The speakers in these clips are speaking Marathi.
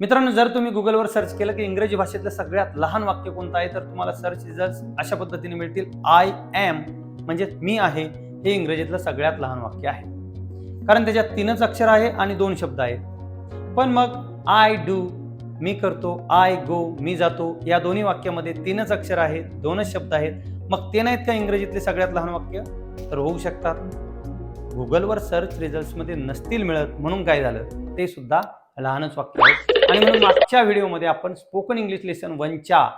मित्रांनो जर तुम्ही गुगलवर सर्च केलं की इंग्रजी भाषेतलं सगळ्यात लहान वाक्य कोणतं आहे तर तुम्हाला सर्च रिझल्ट अशा पद्धतीने मिळतील. आय एम म्हणजे मी आहे हे इंग्रजीतलं सगळ्यात लहान वाक्य आहे. कारण त्याच्यात तीनच अक्षर आहे आणि दोन शब्द आहेत. पण मग आय डू मी करतो आय गो मी जातो या दोन्ही वाक्यामध्ये तीनच अक्षर आहेत दोनच शब्द आहेत. मग ते नाहीत का इंग्रजीतले सगळ्यात लहान वाक्य? तर होऊ शकतात. गुगलवर सर्च रिझल्ट्समध्ये नसतील मिळत म्हणून काय झालं? ते सुद्धा लहानच वाक्य आहे. आणि म्हणून मागच्या व्हिडिओमध्ये आपण स्पोकन इंग्लिश लेसन वनच्या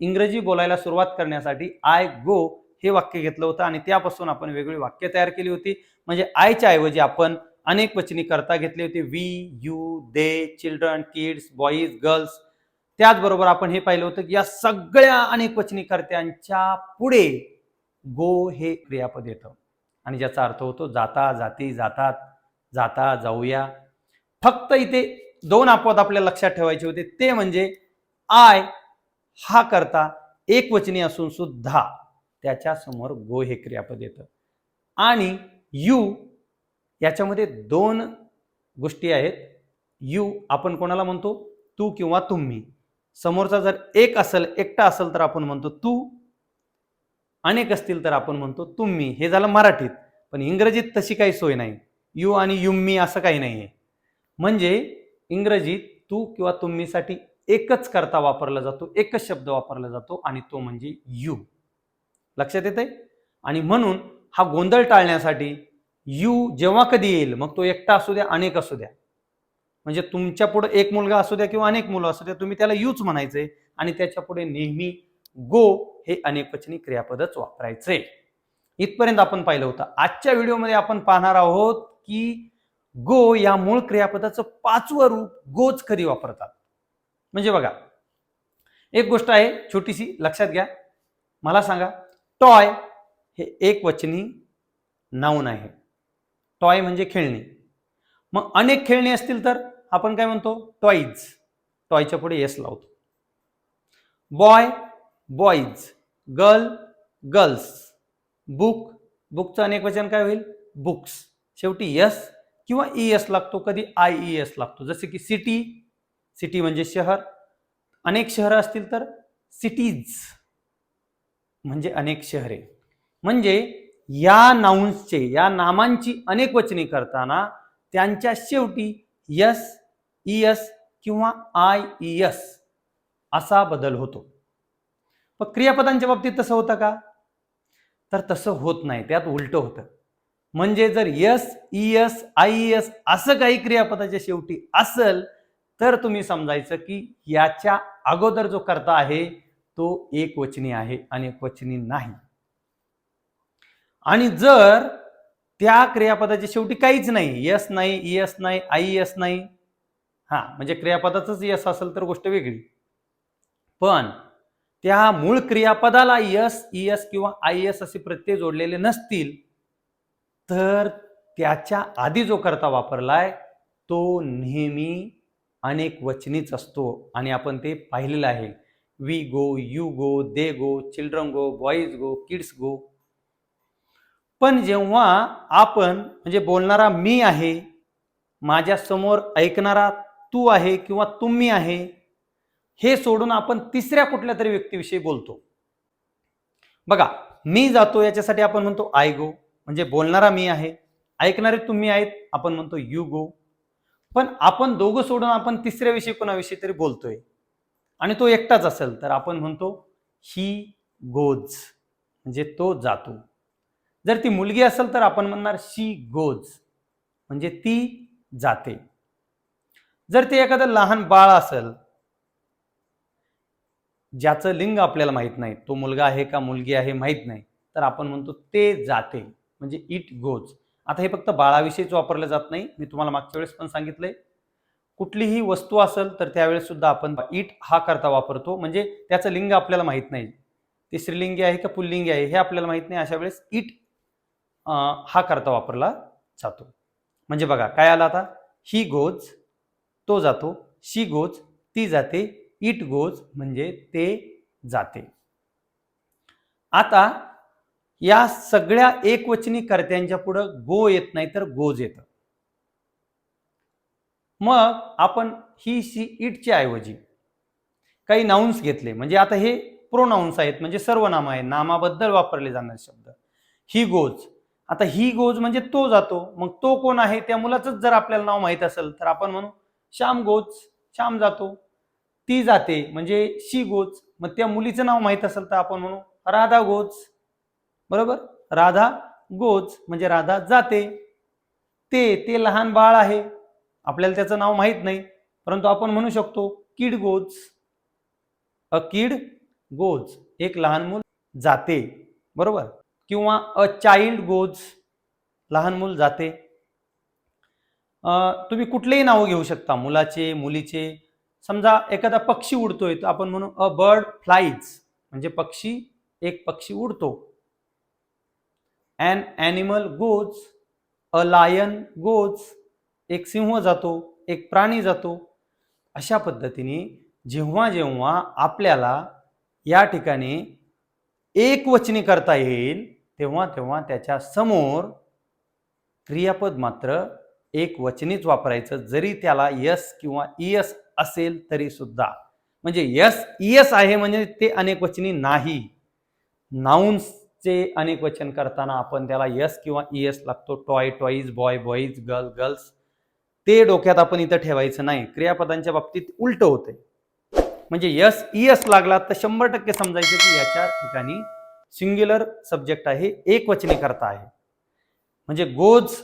इंग्रजी बोलायला सुरुवात करण्यासाठी आय गो हे वाक्य घेतलं होतं. आणि त्यापासून आपण वेगळी वाक्य तयार केली होती. म्हणजे आयच्या ऐवजी आपण अनेक वचनी करता घेतले होते. We you they children kids boys girls त्याचबरोबर आपण हे पाहिलं होतं की या सगळ्या अनेक वचनी कर्त्यांच्या पुढे गो हे क्रियापद येतं. आणि ज्याचा अर्थ होतो जाता जाती जातात जाता जाऊया. फक्त इथे दोन अपवाद आपल्या लक्षात ठेवायचे होते. ते म्हणजे आय हा करता एक वचनी असून सुद्धा त्याच्यासमोर गो हे क्रियापद येतं. आणि यू याच्यामध्ये दोन गोष्टी आहेत. यू आपण कोणाला म्हणतो? तू किंवा तुम्ही. समोरचा जर एक असेल एकटा असेल तर आपण म्हणतो तू. अनेक असतील तर आपण म्हणतो तुम्ही. हे झालं मराठीत. पण इंग्रजीत तशी काही सोय नाही. यू आणि युम्मी असं काही नाही आहे म्हणजे इंग्रजीत तू किंवा तुम्हीसाठी एकच करता वापरला जातो एकच शब्द वापरला जातो आणि तो म्हणजे यू. लक्षात येते आणि म्हणून हा गोंधळ टाळण्यासाठी यू जेव्हा कधी येईल मग तो एकटा असू द्या अनेक असू द्या. म्हणजे तुमच्यापुढे एक मुलगा असू द्या किंवा अनेक मुलं असू द्या तुम्ही त्याला यूच म्हणायचंय आणि त्याच्या पुढे नेहमी गो हे अनेकवचनी क्रियापदच वापरायचे. इथपर्यंत आपण पाहिलं होतं. आजच्या व्हिडिओमध्ये आपण पाहणार आहोत की गो या मूळ क्रियापदाचं पाचवं रूप गोच कधी वापरतात? म्हणजे बघा एक गोष्ट आहे छोटीशी लक्षात घ्या. मला सांगा टॉय हे एक वचनी नाऊन आहे. टॉय म्हणजे खेळणी. मग अनेक खेळणी असतील तर आपण काय म्हणतो? टॉईज. टॉयच्या पुढे येस लावतो. Boy boys. Girl girls. Book. बुकचं अनेक वचन काय होईल? बुक्स. शेवटी यस किंवा ई एस लागतो कधी आय ई एस लागतो. जसे की सिटी सिटी म्हणजे शहर. अनेक शहरं असतील तर सिटीज म्हणजे अनेक शहरे. म्हणजे या नाउन्सचे या नामांची अनेक वचने करताना त्यांच्या शेवटी यस ई एस किंवा आय ई एस असा बदल होतो. मग क्रियापदांच्या बाबतीत तसं होतं का? तर तसं होत नाही. त्यात उलटं होतं. म्हणजे जर yes E S I S असं काही क्रियापदाच्या शेवटी असेल तर तुम्ही समजायचं की याच्या अगोदर जो करता आहे तो एक वचनी आहे अनेक वचनी नाही. आणि जर त्या क्रियापदाच्या शेवटी काहीच नाही यस नाही ई एस नाही आई एस नाही हा म्हणजे क्रियापदाचंच यस असेल तर गोष्ट वेगळी. पण त्या मूळ क्रियापदाला यस ई एस किंवा आय एस असे प्रत्यय जोडलेले नसतील तर त्याच्या आधी जो करता वापरलाय तो नेहमी अनेक वचनीच असतो. आणि आपण ते पाहिलेलं आहे. We go you go they go children go boys go kids go पण जेव्हा आपण म्हणजे बोलणारा मी आहे माझ्यासमोर ऐकणारा तू आहे किंवा तुम्ही आहे हे सोडून आपण तिसऱ्या कुठल्या तरी व्यक्तीविषयी बोलतो. बघा मी जातो याच्यासाठी आपण म्हणतो आय गो म्हणजे बोलणारा मी आहे ऐकणारे तुम्ही आहेत आपण म्हणतो यू गो पण आपण दोघं सोडून आपण तिसऱ्याविषयी कोणाविषयी तरी बोलतोय. आणि तो एकटाच असेल तर आपण म्हणतो ही गोज म्हणजे तो जातो. जर ती मुलगी असेल तर आपण म्हणणार शी गोज म्हणजे ती जाते. जर ते एखादं लहान बाळ असेल ज्याचं लिंग आपल्याला माहीत नाही तो मुलगा आहे का मुलगी आहे माहीत नाही तर आपण म्हणतो ते जाते. म्हणजे इट गोज आता हे फक्त बाळाविषयीच वापरलं जात नाही. मी तुम्हाला मागच्या वेळेस पण सांगितलंय. कुठलीही वस्तू असेल तर त्यावेळेस सुद्धा आपण इट हा करता वापरतो. म्हणजे त्याचं लिंग आपल्याला माहीत नाही. ते स्त्रीलिंगी आहे का पुल्लिंगी आहे हे आपल्याला माहीत नाही. अशा वेळेस इट हा करता वापरला जातो. म्हणजे बघा काय आला आता? ही गोज तो जातो. शी गोज ती जाते. इट गोज म्हणजे ते जाते. आता या सगळ्या एकवचनी कर्त्यांच्या पुढं गो येत नाही तर गोज येतं. मग आपण ही शी इटच्या ऐवजी काही नाउन्स घेतले. म्हणजे आता हे प्रोनाउन्स आहेत म्हणजे सर्वनाम आहे नामाबद्दल वापरले जाणारे शब्द. He goes. आता ही गोज म्हणजे तो जातो. मग तो कोण आहे? त्या मुलाचंच जर आपल्याला नाव माहीत असेल तर आपण म्हणू श्याम गोज. श्याम जातो. ती जाते. म्हणजे शी गोज. मग त्या मुलीचं नाव माहीत असेल तर आपण म्हणू राधा गोज. बरोबर? राधा गोज म्हणजे राधा जाते. ते ते लहान बाळ आहे. आपल्याला त्याचं नाव माहीत नाही परंतु आपण म्हणू शकतो किड गोज अ किड गोज एक लहान मूल जाते बरोबर? किंवा अ चाइल्ड गोज लहान मूल जाते. तुम्ही कुठलेही नाव घेऊ शकता मुलाचे मुलीचे. समजा एखादा पक्षी उडतोय तर आपण म्हणू अ बर्ड फ्लाईज म्हणजे पक्षी एक पक्षी उडतो. An animal goes a lion goes एक सिंह जातो एक प्राणी जातो. अशा पद्धतीने जेव्हा जेव्हा आपल्याला या ठिकाणी एक वचनी करता येईल तेव्हा तेव्हा त्याच्यासमोर क्रियापद मात्र एक वचनीच वापरायचं. जरी त्याला यस किंवा इयस असेल तरी सुद्धा म्हणजे यस इयस आहे म्हणजे ते अनेक वचनी नाही चे अनेक वचन करताना आपण त्याला यस किंवा इयस लागतो. Toy toys boy boys girl girls ते डोक्यात आपण इथं ठेवायचं नाही. क्रियापदांच्या बाबतीत उलट होते म्हणजे यस इयस लागला तर शंभर टक्के समजायचं की याच्या ठिकाणी सिंग्युलर सब्जेक्ट आहे एक वचनी करता आहे. म्हणजे गोज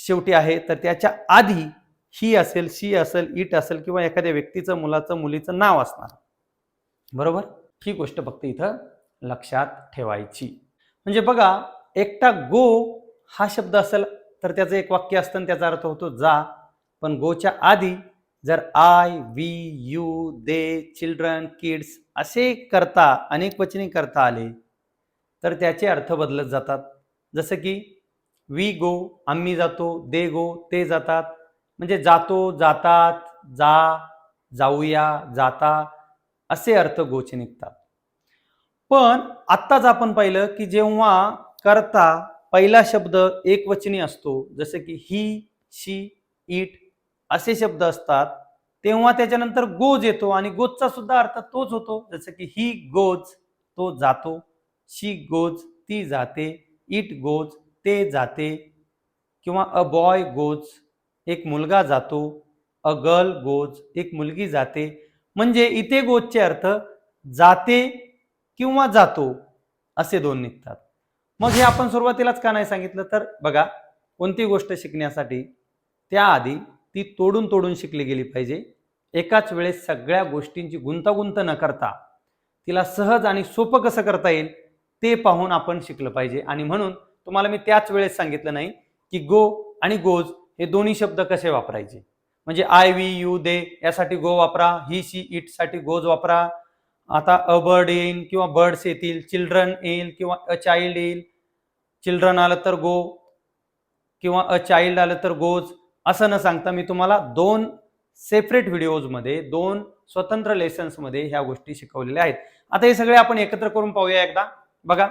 शेवटी आहे तर त्याच्या आधी ही असेल शी असेल इट असेल किंवा एखाद्या व्यक्तीचं मुलाचं मुलीचं नाव असणार. बरोबर? ही गोष्ट फक्त इथं लक्षात ठेवायची. म्हणजे बघा एकटा गो हा शब्द असेल तर त्याचं एक वाक्य असतं आणि त्याचा अर्थ होतो जा. पण गोच्या आधी जर I we you they children kids असे करता अनेक वचनी करता आले तर त्याचे अर्थ बदलत जातात. जसं की वी गो आम्ही जातो दे गो ते जातात. म्हणजे जातो जातात जा जाऊया जाता असे अर्थ गोचे निघतात. पण आत्ताच आपण पाहिलं की जेव्हा करता पहिला शब्द एकवचनी असतो जसं की ही शी इट असे शब्द असतात तेव्हा त्याच्यानंतर गोज येतो आणि गोजचा सुद्धा अर्थ तोच होतो जसं की ही गोज तो जातो शी गोज ती जाते इट गोज ते जाते किंवा अ बॉय गोज एक मुलगा जातो अ गर्ल गोज एक मुलगी जाते. म्हणजे इथे गोजचे अर्थ जाते किंवा जातो असे दोन निघतात. मग हे आपण सुरुवातीलाच का नाही सांगितलं? तर बघा कोणती गोष्ट शिकण्यासाठी त्याआधी ती तोडून तोडून शिकली गेली पाहिजे. एकाच वेळेस सगळ्या गोष्टींची गुंतागुंत न करता तिला सहज आणि सोपं कसं करता येईल ते पाहून आपण शिकलं पाहिजे. आणि म्हणून तुम्हाला मी त्याच वेळेस सांगितलं नाही की गो आणि गोज हे दोन्ही शब्द कसे वापरायचे. म्हणजे आय वी यू दे यासाठी गो वापरा ही शी इटसाठी गोज वापरा आता अ बर्ड येईल किंवा बर्ड्स येतील चिल्ड्रन येईल किंवा अ चाइल्ड येईल. चिल्ड्रन आलं तर गो किंवा अ चाइल्ड आलं तर गोज असं न सांगता मी तुम्हाला दोन सेपरेट व्हिडिओजमध्ये दोन स्वतंत्र लेसन्समध्ये ह्या गोष्टी शिकवलेल्या आहेत. आता हे सगळे आपण एकत्र करून पाहूया एकदा. बघा.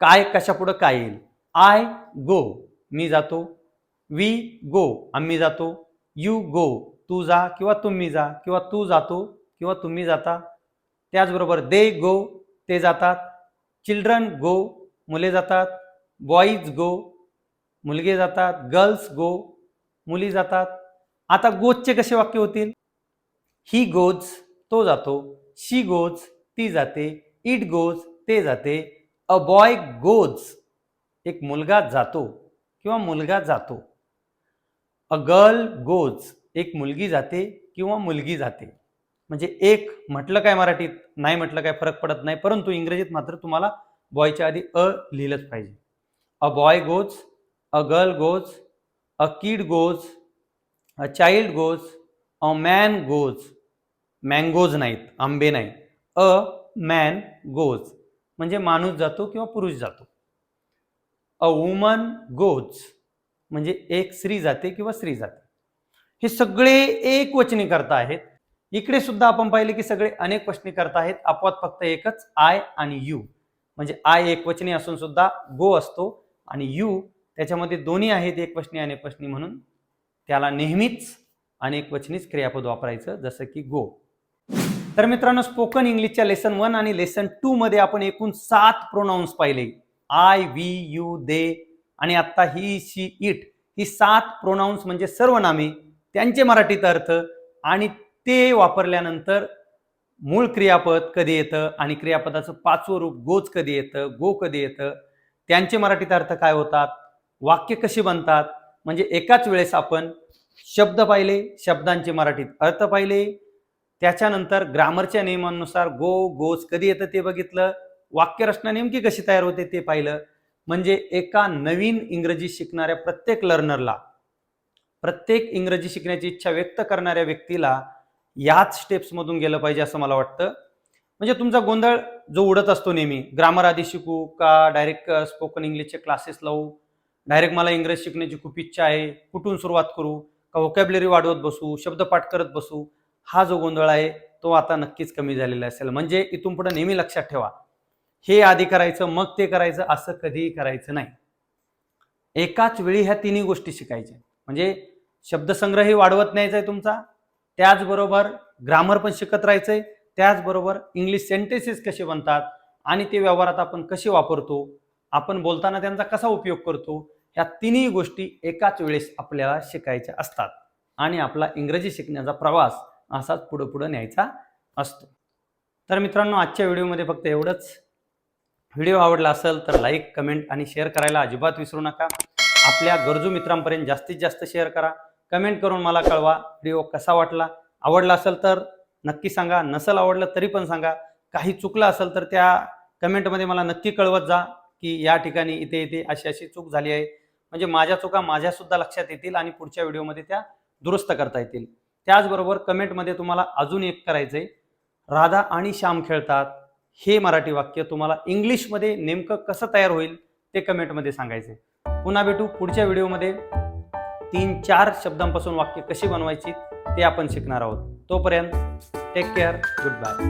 काय कशा पुढं काय येईल? आय गो मी जातो. वी गो आम्ही जातो. यू गो तू जा किंवा तुम्ही जा किंवा तू जातो किंवा तुम्ही जाता. त्याचबरोबर दे गो ते जातात. चिल्ड्रन गो मुले जातात. बॉईज गो मुलगे जातात. गर्ल्स गो मुली जातात. आता गोजचे कसे वाक्य होतील? ही गोज तो जातो. शी गोज ती जाते. इट गोज ते जाते. अ बॉय गोज एक मुलगा जातो किंवा मुलगा जातो. अ गर्ल गोज एक मुलगी जाते किंवा मुलगी जाते. म्हणजे एक म्हटलं काय मराठीत नाही म्हटलं काय फरक पडत नाही परंतु इंग्रजीत मात्र तुम्हाला बॉयच्या आधी अ लिहिलंच पाहिजे. A boy goes a girl goes a kid goes a child goes a man goes mangoes नाहीत आंबे नाही अ मॅन गोज म्हणजे माणूस जातो किंवा पुरुष जातो. अ वुमन गोज म्हणजे एक स्त्री जाते किंवा स्त्री जाते. हे सगळे एक वचनी करता आहेत. इकडे सुद्धा आपण पाहिले की सगळे अनेक वचनी करता आहेत. अपवाद फक्त एकच आय आणि यू म्हणजे आय एक वचनी असून सुद्धा गो असतो आणि यू त्याच्यामध्ये दोन्ही आहेत एक वचनी अनेक वचनी म्हणून. त्याला नेहमीच अनेक वचनीच क्रियापद वापरायचं जसं की गो तर मित्रांनो स्पोकन इंग्लिशच्या लेसन वन आणि लेसन टू मध्ये आपण एकूण सात प्रोनाऊन्स पाहिले. आय व्ही यू दे आणि आत्ता ही शी इट ही सात प्रोनाऊन्स म्हणजे सर्वनामे त्यांचे मराठीत अर्थ आणि ते वापरल्यानंतर मूळ क्रियापद कधी येतं आणि क्रियापदाचं पाचवं रूप गोच कधी येतं गो कधी येतं त्यांचे मराठीत अर्थ काय होतात? वाक्य कशी बनतात? म्हणजे एकाच वेळेस आपण शब्द पाहिले शब्दांचे मराठीत अर्थ पाहिले त्याच्यानंतर ग्रामरच्या नियमानुसार गो गोच कधी येतं ते बघितलं वाक्यरचना नेमकी कशी तयार होते ते पाहिलं म्हणजे एका नवीन इंग्रजी शिकणाऱ्या प्रत्येक लर्नरला प्रत्येक इंग्रजी शिकण्याची इच्छा व्यक्त करणाऱ्या व्यक्तीला याच स्टेप्समधून गेलं पाहिजे असं मला वाटतं. म्हणजे तुमचा गोंधळ जो उडत असतो नेहमी ग्रामर आधी शिकू का डायरेक्ट स्पोकन इंग्लिशचे क्लासेस लावू? डायरेक्ट मला इंग्रजी शिकण्याची खूप इच्छा आहे. कुठून सुरुवात करू? का व्होकॅबलरी वाढवत बसू? शब्दपाठ करत बसू? हा जो गोंधळ आहे तो आता नक्कीच कमी झालेला असेल. म्हणजे इथून पुढे नेहमी लक्षात ठेवा. हे आधी करायचं मग ते करायचं असं कधीही करायचं नाही. एकाच वेळी ह्या तिन्ही गोष्टी शिकायच्या. म्हणजे शब्दसंग्रहही वाढवत न्यायचा आहे तुमचा. त्याचबरोबर ग्रामर पण शिकत राहायचंय. त्याचबरोबर इंग्लिश सेंटेन्सेस कसे बनतात आणि ते व्यवहारात आपण कसे वापरतो आपण बोलताना त्यांचा कसा उपयोग करतो ह्या तिन्ही गोष्टी एकाच वेळेस आपल्याला शिकायच्या असतात आणि आपला इंग्रजी शिकण्याचा प्रवास असाच पुढं पुढं न्यायचा असतो. तर मित्रांनो आजच्या व्हिडिओमध्ये फक्त एवढंच. व्हिडिओ आवडला असेल तर लाईक कमेंट आणि शेअर करायला अजिबात विसरू नका. आपल्या गरजू मित्रांपर्यंत जास्तीत जास्त शेअर करा. कमेंट करून मला कळवा. व्हिडिओ कसा वाटला? आवडला असेल तर नक्की सांगा. नसेल आवडलं तरी पण सांगा. काही चुकलं असेल तर त्या कमेंटमध्ये मला नक्की कळवत जा की या ठिकाणी इथे इथे अशी अशी चूक झाली आहे. म्हणजे माझ्या चुका माझ्यासुद्धा लक्षात येतील आणि पुढच्या व्हिडिओमध्ये त्या दुरुस्त करता येतील. त्याचबरोबर कमेंटमध्ये तुम्हाला अजून एक करायचं आहे राधा आणि श्याम खेळतात. हे मराठी वाक्य तुम्हाला इंग्लिशमध्ये नेमकं कसं तयार होईल ते कमेंटमध्ये सांगायचे पुन्हा भेटू पुढच्या व्हिडिओमध्ये. तीन चार शब्दांपासून वाक्य कशी बनवायची ते आपण शिकणार आहोत. तोपर्यंत टेक केअर गुड बाय